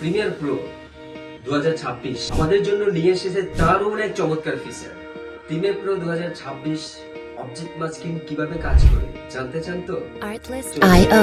Premier pro দু হাজার ছাব্বিশ। আমাদের জন্য নিয়ে এসেছে তারও অনেক চমৎকার ফিচার প্রিমিয়ার প্রো দু হাজার ছাব্বিশ অবজেক্ট মাস্কিং কীভাবে কাজ করে জানতে চান তো? Artlist.io.